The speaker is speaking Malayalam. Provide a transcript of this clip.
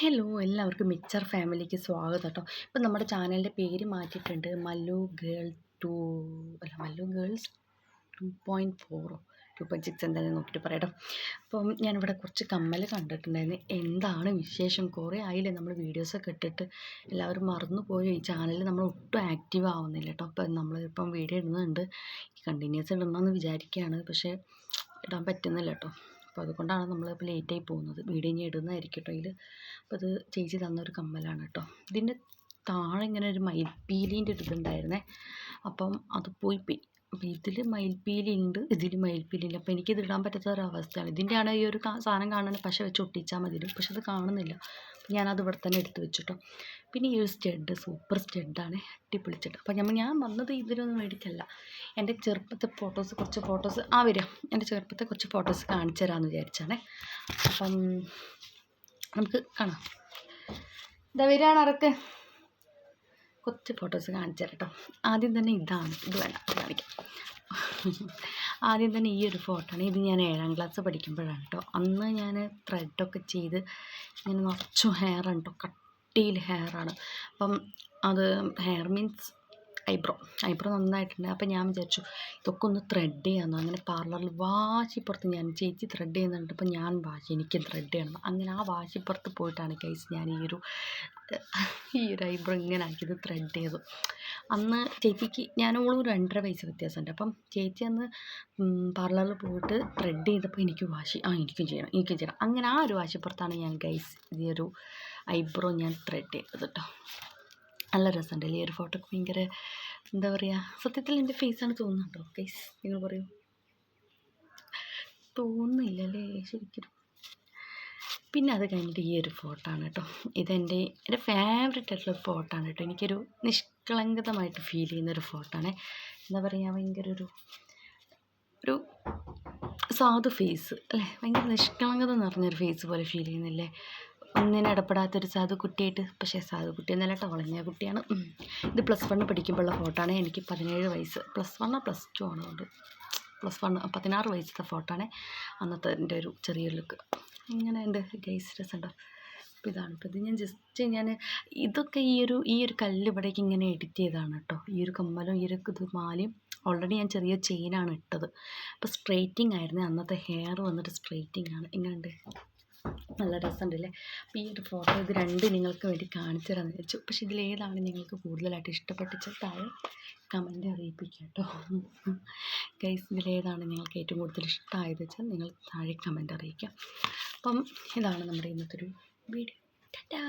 ഹലോ എല്ലാവർക്കും മിക്സർ ഫാമിലിക്ക് സ്വാഗതം കേട്ടോ. ഇപ്പം നമ്മുടെ ചാനലിന്റെ പേര് മാറ്റിയിട്ടുണ്ട്. മല്ലു ഗേൾ ടു അല്ല മല്ലു ഗേൾസ് ടു പോയിന്റ് ഫോറോ ടു പോയിന്റ് സിക്സ് എന്തായാലും നോക്കിയിട്ട് പറയാം അപ്പം ഞാനിവിടെ കുറച്ച് കമ്മൽ കണ്ടിട്ടുണ്ടായിരുന്നു. എന്താണ് വിശേഷം? കുറേ ആയില്ലേ നമ്മൾ വീഡിയോസൊക്കെ ഇട്ടിട്ട്? എല്ലാവരും മറന്നു പോയി ഈ ചാനലിൽ നമ്മൾ ഒട്ടും ആക്റ്റീവ് ആവുന്നില്ല കേട്ടോ. അപ്പം നമ്മളിപ്പം വീഡിയോ ഇടുന്നുണ്ട്. കണ്ടിന്യൂസ് ഇടണമെന്ന് വിചാരിക്കുകയാണ്. പക്ഷേ ഇടാൻ പറ്റുന്നില്ല കേട്ടോ. അപ്പോൾ അതുകൊണ്ടാണ് നമ്മളിപ്പോൾ ലേറ്റായി പോകുന്നത്. വീഡിയോ ഇനി ഇടുന്നതായിരിക്കും കേട്ടോ ഇതിൽ അപ്പോൾ അത് ചേച്ചി തന്നൊരു കമ്മലാണ് കേട്ടോ. ഇതിന്റെ താഴെ ഇങ്ങനെ ഒരു മയിൽപ്പീലീന്റെ ഒരു ഇതുണ്ടായിരുന്നേ അപ്പം അത് പോയി അപ്പോൾ ഇതിൽ ഉണ്ട് ഇതിൽ മയിൽപ്പീലി ഇല്ല അപ്പോൾ എനിക്കിത് ഇടാൻ പറ്റാത്ത ഒരു അവസ്ഥയാണ് ഇതിന്റെ ആണ് ഈ ഒരു സാധനം കാണുന്നത് പക്ഷേ വെച്ച് ഒട്ടിച്ചാൽ മതി പക്ഷെ അത് കാണുന്നില്ല. ഞാനത് ഇവിടെ തന്നെ എടുത്ത് വെച്ചിട്ടോ. പിന്നെ ഈ ഒരു സ്റ്റെഡ് സൂപ്പർ സ്റ്റെഡാണ്. അടിപൊളിച്ചിട്ട് അപ്പം ഞാൻ ഞാൻ വന്നത് ഇതിലൊന്നും മേടിച്ചല്ല എന്റെ ചെറുപ്പത്തെ ഫോട്ടോസ് കുറച്ച് ഫോട്ടോസ്. ആ വരിക എന്റെ ചെറുപ്പത്തെ കുറച്ച് ഫോട്ടോസ് കാണിച്ചു തരാമെന്ന് വിചാരിച്ചാണ്. അപ്പം നമുക്ക് കാണാം. ഇതാ വരികയാണ് അറക്ക് കുറച്ച് ഫോട്ടോസ് കാണിച്ചു കേട്ടോ ആദ്യം തന്നെ ഇതാണ്. ഇത് ഇത് കാണിക്കാം. ആദ്യം തന്നെ ഈ ഒരു ഫോട്ടോ ആണ്. ഇത് ഞാൻ ഏഴാം ക്ലാസ് പഠിക്കുമ്പോഴാണ് കേട്ടോ അന്ന് ഞാൻ ത്രെഡൊക്കെ ചെയ്ത് ഇങ്ങനെ നിറച്ചും ഹെയറാണ് കേട്ടോ കട്ടിയിൽ ഹെയറാണ് അപ്പം അത് ഹെയർ മീൻസ് ഐബ്രോ. ഐബ്രോ നന്നായിട്ടുണ്ട്. അപ്പോൾ ഞാൻ വിചാരിച്ചു ഇതൊക്കെ ഒന്ന് ത്രെഡ് ചെയ്യാമെന്ന് അങ്ങനെ പാർലറിൽ വാശിപ്പുറത്ത് ഞാൻ ചേച്ചി ത്രെഡ് ചെയ്യുന്നുണ്ട്. അപ്പോൾ ഞാൻ വാശി എനിക്കും ത്രെഡ് ചെയ്യണം. അങ്ങനെ ആ വാശിപ്പുറത്ത് പോയിട്ടാണ് കൈസ് ഞാൻ ഈ ഒരു ഈ ഒരു ഐബ്രോ ഇങ്ങനെ ആക്കിയത് ത്രെഡ് ചെയ്തു. അന്ന് ചേച്ചിക്ക് ഞാൻ ഓളും രണ്ടര വയസ്സ് വ്യത്യാസമുണ്ട്. അപ്പം ചേച്ചി അന്ന് പാർലറിൽ പോയിട്ട് ത്രെഡ് ചെയ്തപ്പോൾ എനിക്ക് വാശി ആ എനിക്കും ചെയ്യണം എനിക്കും ചെയ്യണം. അങ്ങനെ ആ ഒരു വാശിപ്പുറത്താണ് ഞാൻ ഗൈസ് ഈ ഒരു ഐബ്രോ ഞാൻ ത്രെഡ് ചെയ്തത് കേട്ടോ നല്ല രസമുണ്ടല്ലേ ഈ ഒരു ഫോട്ടോക്ക് ഭയങ്കര എന്താ പറയുക സത്യത്തിൽ എന്റെ ഫേസാണ് തോന്നുന്നുണ്ടോ? ഗൈസ് നിങ്ങൾ പറയൂ. തോന്നുന്നില്ലല്ലേ ശരിക്കും. പിന്നെ അത് കഴിഞ്ഞിട്ട് ഈ ഒരു ഫോട്ടോ ആണ് കേട്ടോ. ഇതെന്റെ എന്റെ ഫേവറേറ്റ് ആയിട്ടുള്ള ഫോട്ടോ ആണ് കേട്ടോ. എനിക്കൊരു നിഷ്കളങ്കതമായിട്ട് ഫീൽ ചെയ്യുന്ന ഒരു ഫോട്ടോ ആണ്. എന്താ പറയുക ഭയങ്കര ഒരു ഒരു സാധു ഫേസ് അല്ലേ? ഭയങ്കര നിഷ്കളങ്കത നിറഞ്ഞൊരു ഫേസ് പോലെ ഫീൽ ചെയ്യുന്നില്ലേ? ഒന്നിനും ഇടപെടാത്തൊരു സാധു കുട്ടിയായിട്ട്. പക്ഷേ സാധു കുട്ടി എന്നല്ല കേട്ടോ വളഞ്ഞ കുട്ടിയാണ്. ഇത് പ്ലസ് വണ്ണ് പഠിക്കുമ്പോഴുള്ള ഫോട്ടോ ആണ്. എനിക്ക് പതിനേഴ് വയസ്സ്. പ്ലസ് വണ്ണോ പ്ലസ് ടു ആണോ അതുകൊണ്ട്. പ്ലസ് വൺ പതിനാറ് വയസ്സത്തെ ഫോട്ടോ ആണ് അന്നത്തെ എന്റെ ഒരു ചെറിയൊരു ലുക്ക് ഇങ്ങനെ എന്റെ ഗൈസ് രസമുണ്ടോ? അപ്പോൾ ഇതാണ്. ഇപ്പോൾ ഇത് ഞാൻ ജസ്റ്റ് ഞാൻ ഇതൊക്കെ ഈ ഒരു ഈ ഒരു കല്ല് ഇവിടേക്ക് ഇങ്ങനെ എഡിറ്റ് ചെയ്തതാണ് കേട്ടോ. ഈ ഒരു കമ്മലും ഈ ഒരു ഇത് മാലയും ഓൾറെഡി ഞാൻ ചെറിയ ചെയിനാണ് ഇട്ടത്. അപ്പോൾ സ്ട്രെയിറ്റിംഗ് ആയിരുന്നു. അന്നത്തെ ഹെയർ വന്നിട്ട് സ്ട്രെയിറ്റിംഗ് ആണ്. ഇങ്ങനെയുണ്ട്. നല്ല രസമുണ്ടല്ലേ അപ്പോൾ ഈ ഒരു ഫോട്ടോ ഇത് രണ്ട് നിങ്ങൾക്ക് വേണ്ടി കാണിച്ചു തരാമെന്ന് വിചാരിച്ചു. പക്ഷേ ഇതിലേതാണ് നിങ്ങൾക്ക് കൂടുതലായിട്ട് ഇഷ്ടപ്പെട്ടിച്ച താഴെ കമന്റ് അറിയിപ്പിക്കുക കേട്ടോ ഗൈസ് ഇതിലേതാണ് നിങ്ങൾക്ക് ഏറ്റവും കൂടുതൽ ഇഷ്ടമായത് വെച്ചാൽ നിങ്ങൾ താഴെ കമന്റ് അറിയിക്കുക അപ്പം ഇതാണ് നമ്മുടെ ഇന്നത്തെ ഒരു വീഡിയോ ടാറ്റാ